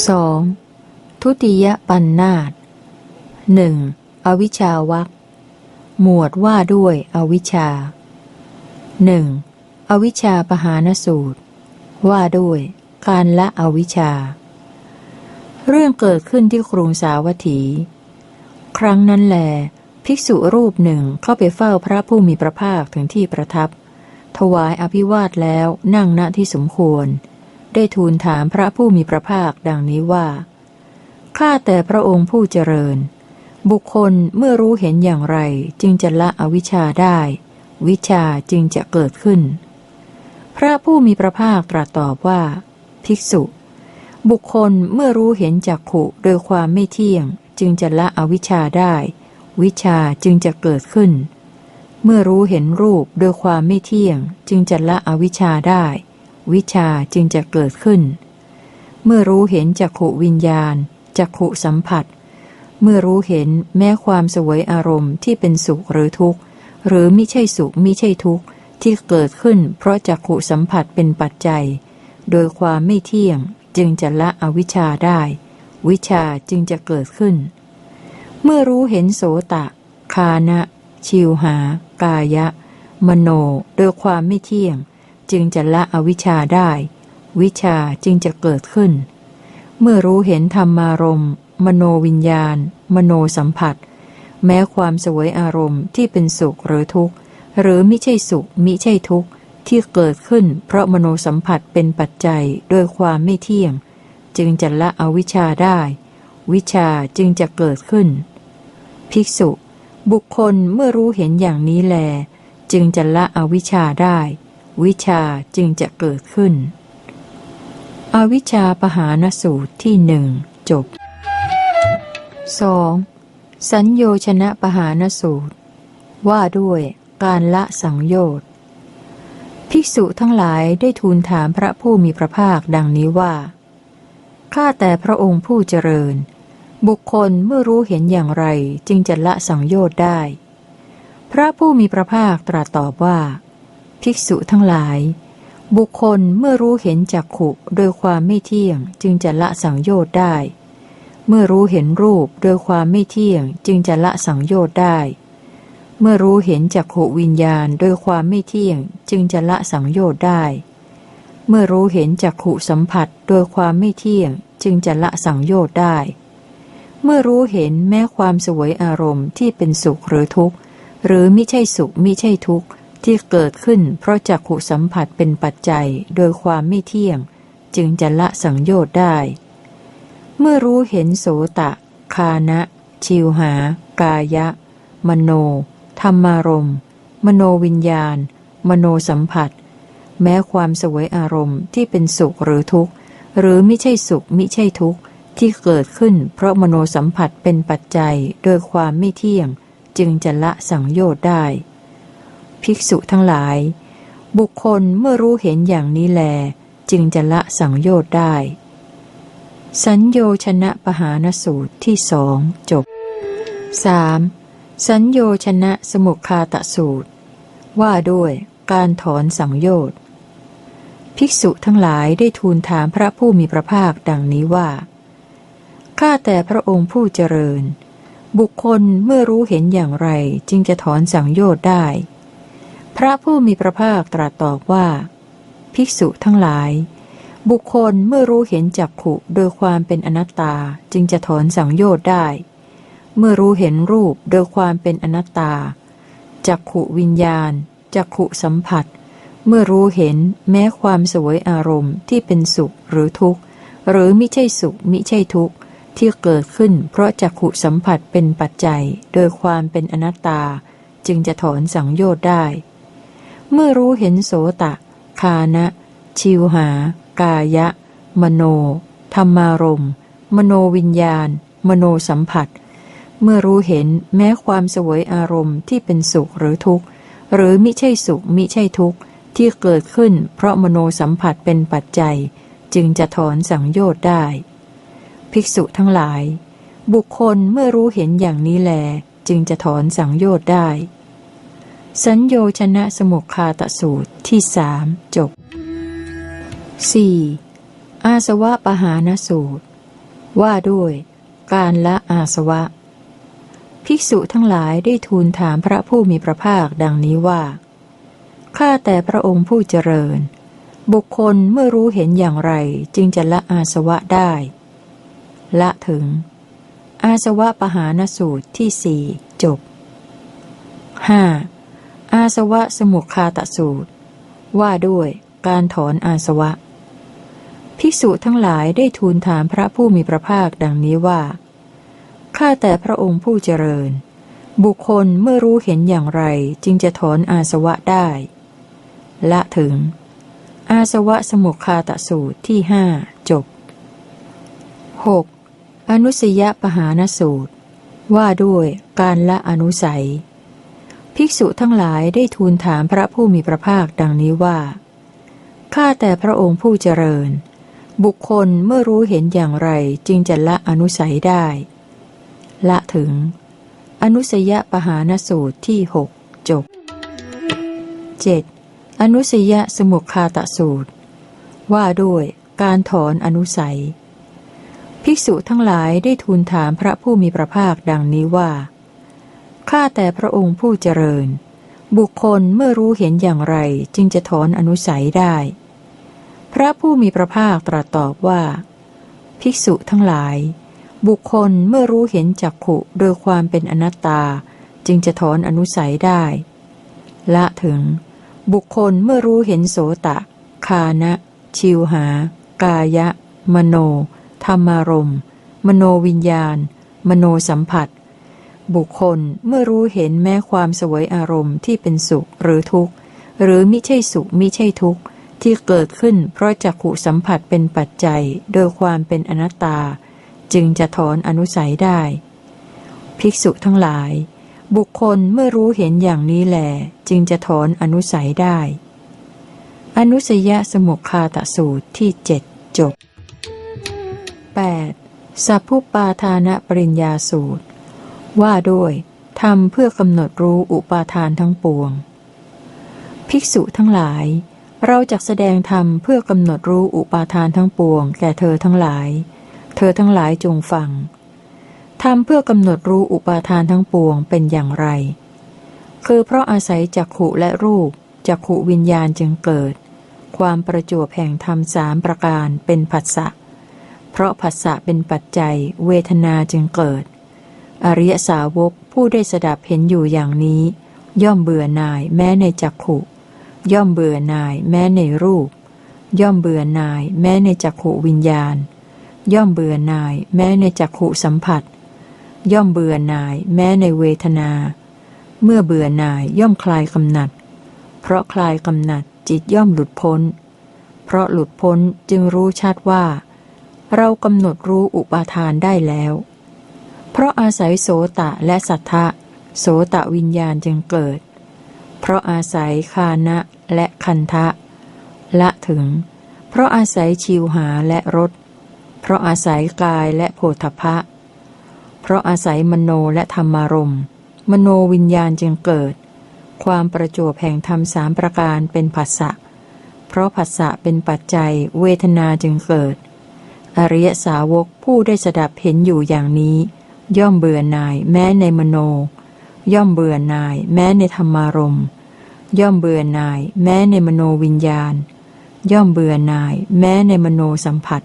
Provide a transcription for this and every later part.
2. ทุติยปันนาตหนึ่งอวิชาวักหมวดว่าด้วยอวิชชาหนึ่งอวิชชาปหานสูตร ว่าด้วยการละอวิชชา เรื่องเกิดขึ้นที่กรุงสาวัตถี ครั้งนั้นแล ภิกษุรูปหนึ่งเข้าไปเฝ้าพระผู้มีพระภาคถึงที่ประทับ ถวายอภิวาทแล้วนั่งณที่สมควร ได้ทูลถามพระผู้มีพระภาคดังนี้ว่า ข้าแต่พระองค์ผู้เจริญ บุคคลเมื่อรู้เห็นอย่างไรจึงจะละอวิชชาได้ วิชาจึงจะเกิดขึ้น พระผู้มีพระภาคตรัสตอบว่า ภิกษุ บุคคลเมื่อรู้เห็นจักขุโดยความไม่เที่ยง จึงจะละอวิชชาได้ วิชาจึงจะเกิดขึ้นเมื่อรู้เห็นรูปโดยความไม่เที่ยง จึงจะละอวิชชาได้ วิชาจึงจะเกิดขึ้น เมื่อรู้เห็นจักขุวิญญาณจักขุสัมผัส เมื่อรู้เห็นแม้ความสวยอารมณ์ที่เป็นสุขหรือทุกข์ หรือมิใช่สุขมิใช่ทุกข์ที่เกิดขึ้น เพราะจักขุสัมผัสเป็นปัจจัย โดยความไม่เที่ยงจึงจะละอวิชชาได้ วิชาจึงจะเกิดขึ้น เมื่อรู้เห็นโสตะ คานะ ชิวหา กายะ มโน โดยความไม่เที่ยง จึงจะละอวิชชาได้ วิชาจึงจะเกิดขึ้น เมื่อรู้เห็นธรรมารมณ์มโนวิญญาณ มโนสัมผัส แม้ความสวยอารมณ์ที่เป็นสุขหรือทุกข์ หรือมิใช่สุขมิใช่ทุกข์ ที่เกิดขึ้น เพราะมโนสัมผัสเป็นปัจจัยโดยความไม่เที่ยง จึงจะละอวิชชาได้ วิชาจึงจะเกิดขึ้น ภิกษุ บุคคลเมื่อรู้เห็นอย่างนี้แล จึงจะละอวิชชาได้ วิชาจึงจะเกิดขึ้น อวิชชาปหานสูตรที่หนึ่งจบ 2. สัญโยชนะปหานสูตร ว่าด้วยการละสังโยชน์ภิกษุทั้งหลายได้ทูลถามพระผู้มีพระภาคดังนี้ว่า ข้าแต่พระองค์ผู้เจริญ บุคคลเมื่อรู้เห็นอย่างไรจึงจะละสังโยชน์ได้ พระผู้มีพระภาคตรัสตอบว่า ภิกษุทั้งหลาย บุคคลเมื่อรู้เห็นจักขุโดยความไม่เที่ยงจึงจะละสังโยชน์ได้ เมื่อรู้เห็นรูปโดยความไม่เที่ยงจึงจะละสังโยชน์ได้ เมื่อรู้เห็นจักขุวิญญาณโดยความไม่เที่ยงจึงจะละสังโยชน์ได้ เมื่อรู้เห็นจักขุสัมผัสโดยความไม่เที่ยงจึงจะละสังโยชน์ได้ เมื่อรู้เห็นแม้ความสวยอารมณ์ที่เป็นสุขหรือทุกข์ หรือมิใช่สุขมิใช่ทุกข์ ที่เกิดขึ้นเพราะจักขุสัมผัสเป็นปัจจัยโดยความไม่เที่ยง จึงจะละสังโยชน์ได้ เมื่อรู้เห็นโสตะ คานะ ชิวหา กายะ มโน ธรรมารมณ์มโนวิญญาณ มโนสัมผัส แม้ความสวยอารมณ์ที่เป็นสุขหรือทุกข์ หรือไมิใช่สุขมิใช่ทุกข์ ที่เกิดขึ้นเพราะมโนสัมผัสเป็นปัจจัยโดยความไม่เที่ยง จึงจะละสังโยชน์ได้ ภิกษุทั้งหลาย บุคคลเมื่อรู้เห็นอย่างนี้แล จึงจะละสังโยชน์ได้ สัญโยชนะปหานสูตรที่สองจบ 3. สัญโยชนะสมุคาตสูตร ว่าด้วยการถอนสังโยชน์ภิกษุทั้งหลายได้ทูลถามพระผู้มีพระภาคดังนี้ว่า ข้าแต่พระองค์ผู้เจริญ บุคคลเมื่อรู้เห็นอย่างไรจึงจะถอนสังโยชน์ได้ พระผู้มีพระภาคตรัสตอบว่า ภิกษุทั้งหลาย บุคคลเมื่อรู้เห็นจักขุโดยความเป็นอนัตตาจึงจะถอนสังโยชน์ได้ เมื่อรู้เห็นรูปโดยความเป็นอนัตตาจักขุวิญญาณจักขุสัมผัส เมื่อรู้เห็นแม้ความสวยอารมณ์ที่เป็นสุขหรือทุกข์ หรือมิใช่สุขมิใช่ทุกข์ ที่เกิดขึ้นเพราะจักขุสัมผัสเป็นปัจจัย โดยความเป็นอนัตตา จึงจะถอนสังโยชน์ได้ เมื่อรู้เห็นโสตะ คานะ ชิวหา กายะ มโน ธรรมารมณ์มโนวิญญาณ มโนสัมผัส เมื่อรู้เห็นแม้ความสวยอารมณ์ที่เป็นสุขหรือทุกข์ หรือมิใช่สุขมิใช่ทุกข์ ที่เกิดขึ้นเพราะมโนสัมผัสเป็นปัจจัย จึงจะถอนสังโยชน์ได้ ภิกษุทั้งหลาย บุคคลเมื่อรู้เห็นอย่างนี้แล จึงจะถอนสังโยชน์ได้ สัญโยชนะสมุคคาตสูตรที่สามจบ 4. อาสวะปหานสูตร ว่าด้วย การละอาสวะ ภิกษุทั้งหลายได้ทูลถามพระผู้มีพระภาคดังนี้ว่า ข้าแต่พระองค์ผู้เจริญ บุคคลเมื่อรู้เห็นอย่างไรจึงจะละอาสวะได้ ละถึง อาสวะปหานสูตรที่สี่จบ 5. อาสวะสมุคาตสูตร ว่าด้วยการถอนอาสวะ ภิกษุทั้งหลายได้ทูลถามพระผู้มีพระภาคดังนี้ว่า ข้าแต่พระองค์ผู้เจริญ บุคคลเมื่อรู้เห็นอย่างไรจึงจะถอนอาสวะได้ ละถึง อาสวะสมุคาตสูตรที่หจบ 6. อนุสยปหานสูตร ว่าด้วยการละอนุสัย ภิกษุทั้งหลายได้ทูลถามพระผู้มีพระภาคดังนี้ว่า ข้าแต่พระองค์ผู้เจริญ บุคคลเมื่อรู้เห็นอย่างไรจึงจะละอนุสัยได้ ละถึง อนุสยปหานสูตรที่หกจบ 7. อนุสยสมุคคาตสูตร ว่าด้วยการถอนอนุสัย ภิกษุทั้งหลายได้ทูลถามพระผู้มีพระภาคดังนี้ว่า ข้าแต่พระองค์ผู้เจริญ บุคคลเมื่อรู้เห็นอย่างไรจึงจะถอนอนุสัยได้ พระผู้มีพระภาคตรัสตอบว่า ภิกษุทั้งหลาย บุคคลเมื่อรู้เห็นจักขุโดยความเป็นอนัตตา จึงจะถอนอนุสัยได้ ละถึง บุคคลเมื่อรู้เห็นโสตะ คานะ ชิวหา กายะ มโน ธรรมารมมโนวิญญาณ มโนสัมผัส บุคคลเมื่อรู้เห็นแม้ความสวยอารมณ์ที่เป็นสุขหรือทุกข์ หรือมิใช่สุขมิใช่ทุกข์ ที่เกิดขึ้นเพราะจักขุสัมผัสเป็นปัจจัย โดยความเป็นอนัตตา จึงจะถอนอนุสัยได้ ภิกษุทั้งหลาย บุคคลเมื่อรู้เห็นอย่างนี้แหลจึงจะถอนอนุสัยได้ อนุสยสมุคาตสูตรที่เจ็ดจบ 8. สัพพุปาทานะปริญญาสูตร ว่าด้วยทำเพื่อกำหนดรู้อุปาทานทั้งปวง ภิกษุทั้งหลาย เราจะแสดงธรรมเพื่อกำหนดรู้อุปาทานทั้งปวง แก่เธอทั้งหลาย เธอทั้งหลายจงฟังทำเพื่อกำหนดรู้อุปาทานทั้งปวงเป็นอย่างไร คือเพราะอาศัยจักขุและรูปจักขุวิญญาณจึงเกิด ความประจวบแห่งธรรมสามประการเป็นผัสสะ เพราะผัสสะเป็นปัจจัย เวทนาจึงเกิด อริยสาวกผู้ได้สดับเห็นอยู่อย่างนี้ ย่อมเบื่อหน่ายแม้ในจักขุย่อมเบื่อหน่ายแม้ในรูป ย่อมเบื่อหน่ายแม้ในจักขุวิญญาณ ย่อมเบื่อหน่ายแม้ในจักขุสัมผัส ย่อมเบื่อหน่ายแม้ในเวทนา เมื่อเบื่อหน่ายย่อมคลายกำหนัด เพราะคลายกำหนัดจิตย่อมหลุดพ้น เพราะหลุดพ้นจึงรู้ชัดว่า เรากำหนดรู้อุปาทานได้แล้ว เพราะอาศัยโสตะและสัทธะ โสตะวิญญาณจึงเกิด เพราะอาศัยคานะและคันทะ ละถึง เพราะอาศัยชิวหาและรสเพราะอาศัยกายและโพธพะ เพราะอาศัยมโนและธรรมารมมโนวิญญาณจึงเกิด ความประจวบแห่งธรรมสามประการเป็นผัสสะ เพราะผัสสะเป็นปัจจัยเวทนาจึงเกิด อริยสาวกผู้ได้สดับเห็นอยู่อย่างนี้ ย่อมเบื่อหน่ายแม้ในมโน ย่อมเบื่อหน่ายแม้ในธรรมารมย่อมเบื่อหน่ายแม้ในมโนวิญญาณ ย่อมเบื่อหน่ายแม้ในมโนสัมผัส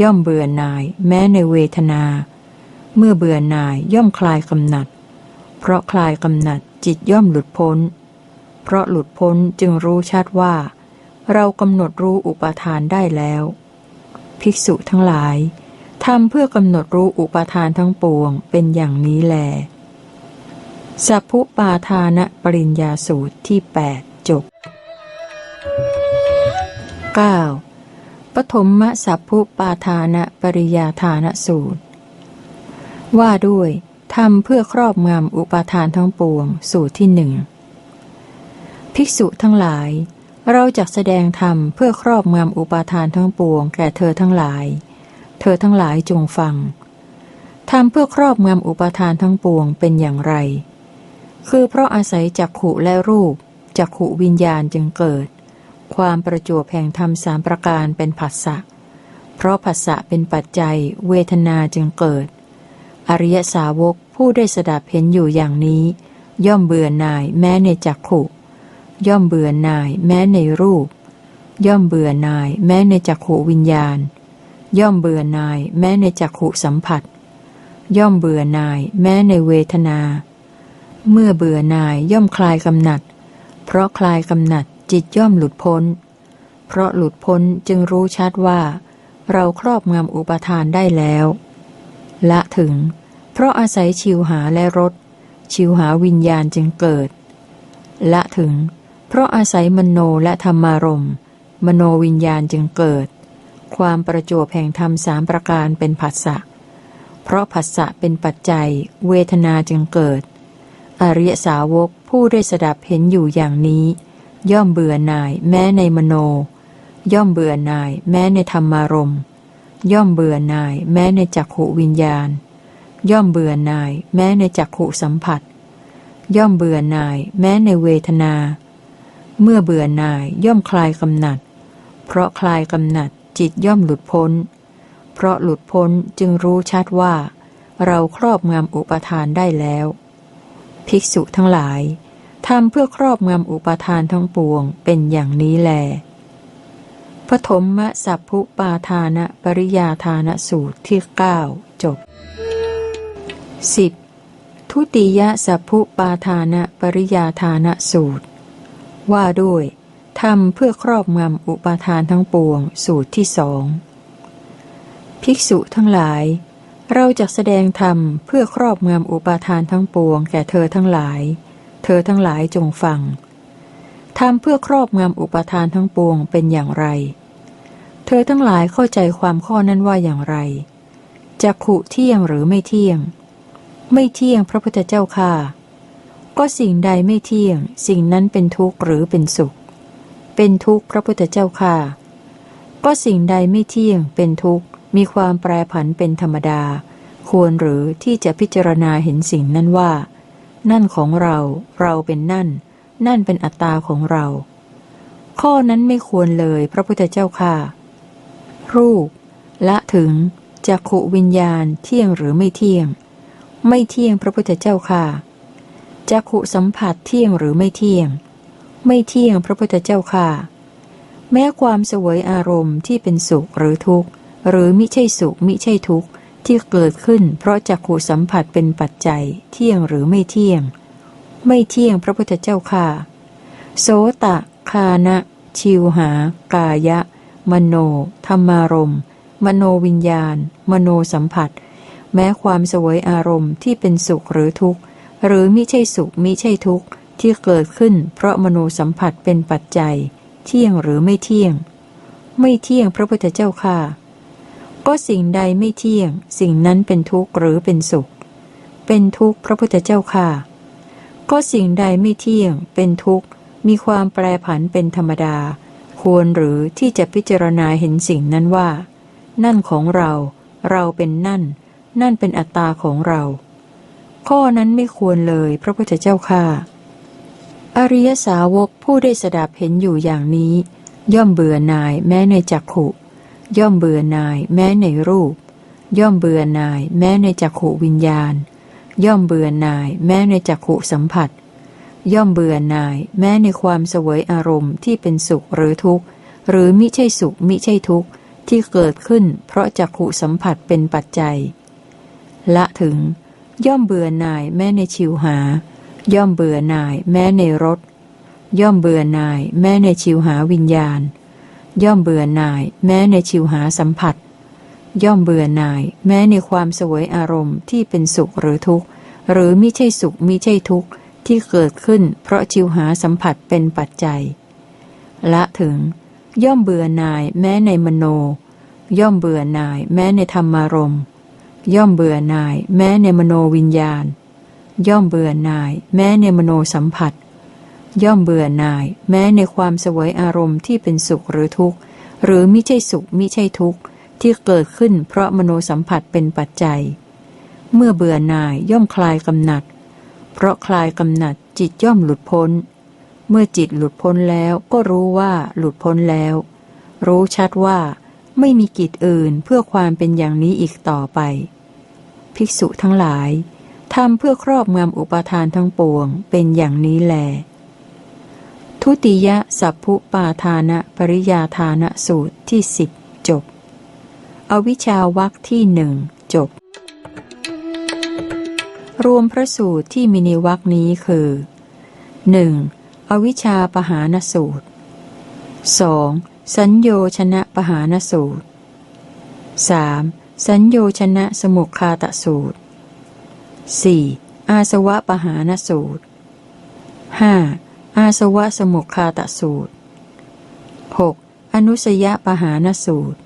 ย่อมเบื่อหน่ายแม้ในเวทนา เมื่อเบื่อหน่ายย่อมคลายกำหนัด เพราะคลายกำหนัดจิตย่อมหลุดพ้น เพราะหลุดพ้นจึงรู้ชัดว่า เรากำหนดรู้อุปาทานได้แล้ว ภิกษุทั้งหลาย ทำเพื่อกำหนดรู้อุปทานทั้งปวงเป็นอย่างนี้แล สัพพุปาทานะปริญญาสูตรที่ 8 จบ 9. ปฐมมสัพพุปาทานะปริยาทานสูตร ว่าด้วยทำเพื่อครอบงำอุปทานทั้งปวง สูตรที่หนึ่งภิกษุทั้งหลาย เราจะแสดงธรรมเพื่อครอบงำอุปทานทั้งปวงแก่เธอทั้งหลาย เธอทั้งหลายจงฟังทำเพื่อครอบงำอุปทานทั้งปวงเป็นอย่างไร คือเพราะอาศัยจักขุและรูปจักขุวิญญาณจึงเกิด ความประจวบแห่งธรรมสามประการเป็นผัสสะ เพราะผัสสะเป็นปัจจัย เวทนาจึงเกิด อริยสาวกผู้ได้สดับเห็นอยู่อย่างนี้ ย่อมเบื่อหน่ายแม้ในจักขุย่อมเบื่อหน่ายแม้ในรูป ย่อมเบื่อหน่ายแม้ในจักขุวิญญาณ ย่อมเบื่อหน่าย แม้ในจักขุสัมผัส ย่อมเบื่อหน่าย แม้ในเวทนา เมื่อเบื่อหน่ายย่อมคลายกำหนัด เพราะคลายกำหนัดจิตย่อมหลุดพ้น เพราะหลุดพ้นจึงรู้ชัดว่า เราครอบงำอุปทานได้แล้ว ละถึง เพราะอาศัยชิวหาและรสชิวหาวิญญาณจึงเกิด ละถึง เพราะอาศัยมโนและธรรมารมมโนวิญญาณจึงเกิด ความประจวบแห่งธรรมสามประการเป็นผัสสะ เพราะผัสสะเป็นปัจจัย เวทนาจึงเกิด อริยสาวกผู้ได้สดับเห็นอยู่อย่างนี้ ย่อมเบื่อหน่ายแม้ในมโน ย่อมเบื่อหน่ายแม้ในธรรมารมย่อมเบื่อหน่ายแม้ในจักขุวิญญาณ ย่อมเบื่อหน่ายแม้ในจักขุสัมผัส ย่อมเบื่อหน่ายแม้ในเวทนา เมื่อเบื่อหน่ายย่อมคลายกำหนัด เพราะคลายกำหนัด จิตย่อมหลุดพ้น เพราะหลุดพ้นจึงรู้ชัดว่า เราครอบงำอุปทานได้แล้ว ภิกษุทั้งหลายทำเพื่อครอบงำอุปทานทั้งปวงเป็นอย่างนี้แลปฐมมสัพพุปาทานะปริยาทานสูตรที่เก้าจบ 10. ทุติยสัพพุปาทานะปริยาทานสูตร ว่าด้วย ทำเพื่อครอบงำอุปาทานทั้งปวง สูตรที่สองภิกษุทั้งหลาย เราจะแสดงธรรมเพื่อครอบงำอุปาทานทั้งปวง แก่เธอทั้งหลาย เธอทั้งหลายจงฟังทำเพื่อครอบงำอุปาทานทั้งปวงเป็นอย่างไร เธอทั้งหลายเข้าใจความข้อนั้นว่าอย่างไรจะขุเที่ยงหรือไม่เที่ยง ไม่เที่ยงพระพุทธเจ้าค่ะ ก็สิ่งใดไม่เที่ยง สิ่งนั้นเป็นทุกข์หรือเป็นสุข เป็นทุกข์พระพุทธเจ้าค่ะ ก็สิ่งใดไม่เที่ยงเป็นทุกข์ มีความแปรผันเป็นธรรมดา ควรหรือที่จะพิจารณาเห็นสิ่งนั้นว่า นั่นของเรา เราเป็นนั่น นั่นเป็นอัตตาของเรา ข้อนั้นไม่ควรเลยพระพุทธเจ้าค่ะ รูป ละถึงจักขุวิญญาณเที่ยงหรือไม่เที่ยง ไม่เที่ยงพระพุทธเจ้าค่ะจักขุสัมผัสเที่ยงหรือไม่เที่ยง ไม่เที่ยงพระพุทธเจ้าค่ะ แม้ความสวยอารมณ์ที่เป็นสุขหรือทุกข์หรือมิใช่สุขมิใช่ทุกข์ที่เกิดขึ้น เพราะจักขุสัมผัสเป็นปัจจัย เที่ยงหรือไม่เที่ยง ไม่เที่ยงพระพุทธเจ้าค่ะ โสตะ คานะ ชิวหา กายะ มโน ธรรมารมมโนวิญญาณ มโนสัมผัส แม้ความสวยอารมณ์ที่เป็นสุขหรือทุกข์ หรือมิใช่สุขมิใช่ทุกข์ ที่เกิดขึ้น เพราะมโนสัมผัสเป็นปัจจัย เที่ยงหรือไม่เที่ยง ไม่เที่ยงพระพุทธเจ้าค่ะ ก็สิ่งใดไม่เที่ยง สิ่งนั้นเป็นทุกข์หรือเป็นสุข เป็นทุกข์พระพุทธเจ้าค่ะ ก็สิ่งใดไม่เที่ยง เป็นทุกข์ มีความแปรผันเป็นธรรมดา ควรหรือที่จะพิจารณาเห็นสิ่งนั้นว่า นั่นของเรา เราเป็นนั่น นั่นเป็นอัตตาของเรา ข้อนั้นไม่ควรเลยพระพุทธเจ้าค่ะ อริยสาวกผู้ได้สดับเห็นอยู่อย่างนี้ ย่อมเบื่อหน่ายแม้ในจักขุ ย่อมเบื่อหน่ายแม้ในรูป ย่อมเบื่อหน่ายแม้ในจักขุวิญญาณ ย่อมเบื่อหน่ายแม้ในจักขุสัมผัส ย่อมเบื่อหน่ายแม้ในความเสวยอารมณ์ที่เป็นสุขหรือทุกข์ หรือมิใช่สุขมิใช่ทุกข์ที่เกิดขึ้นเพราะจักขุสัมผัสเป็นปัจจัย ละถึง ย่อมเบื่อหน่ายแม้ในชิวหา ย่อมเบื่อหน่ายแม้ในรส ย่อมเบื่อหน่ายแม้ในชิวหาวิญญาณ ย่อมเบื่อหน่ายแม้ในชิวหาสัมผัส ย่อมเบื่อหน่ายแม้ในความสวยอารมณ์ที่เป็นสุขหรือทุกข์ หรือมิใช่สุขมิใช่ทุกข์ที่เกิดขึ้นเพราะชิวหาสัมผัสเป็นปัจจัย ละถึง ย่อมเบื่อหน่ายแม้ในมโน ย่อมเบื่อหน่ายแม้ในธรรมารมย่อมเบื่อหน่ายแม้ในมโนวิญญาณ ย่อมเบื่อหน่าย แม้ในมโนสัมผัส ย่อมเบื่อหน่าย แม้ในความสวยอารมณ์ที่เป็นสุขหรือทุกข์ หรือมิใช่สุขมิใช่ทุกข์ ที่เกิดขึ้นเพราะมโนสัมผัสเป็นปัจจัย เมื่อเบื่อหน่ายย่อมคลายกำหนัด เพราะคลายกำหนัดจิตย่อมหลุดพ้น เมื่อจิตหลุดพ้นแล้วก็รู้ว่าหลุดพ้นแล้ว รู้ชัดว่า ไม่มีกิจอื่นเพื่อความเป็นอย่างนี้อีกต่อไป ภิกษุทั้งหลาย ทำเพื่อครอบงำอุปทานทั้งปวงเป็นอย่างนี้แล ทุติยสัพพุปาทานะปริยาทานะสูตรที่สิบจบ อวิชาวักที่หนึ่งจบ รวมพระสูตรที่มีในวักนี้คือ 1. อวิชชาปหานสูตร 2. สัญโยชนะปหานสูตร 3. สัญโยชนะสมุคคาตสูตร 4. อาสวะปหานสูตร 5. อาสวะสมุคคาตสูตร 6. อนุสยปหานสูตร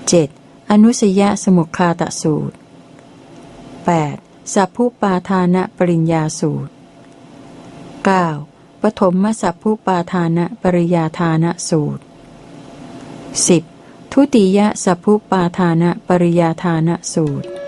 7. อนุสยสมุคคาตสูตร 8. สัพพุปาทานะปริญญาสูตร 9. ปฐมมสัพพุปาทานะปริยาทานะสูตร 10. ทุติยสัพพุปาทานะปริยาทานะสูตร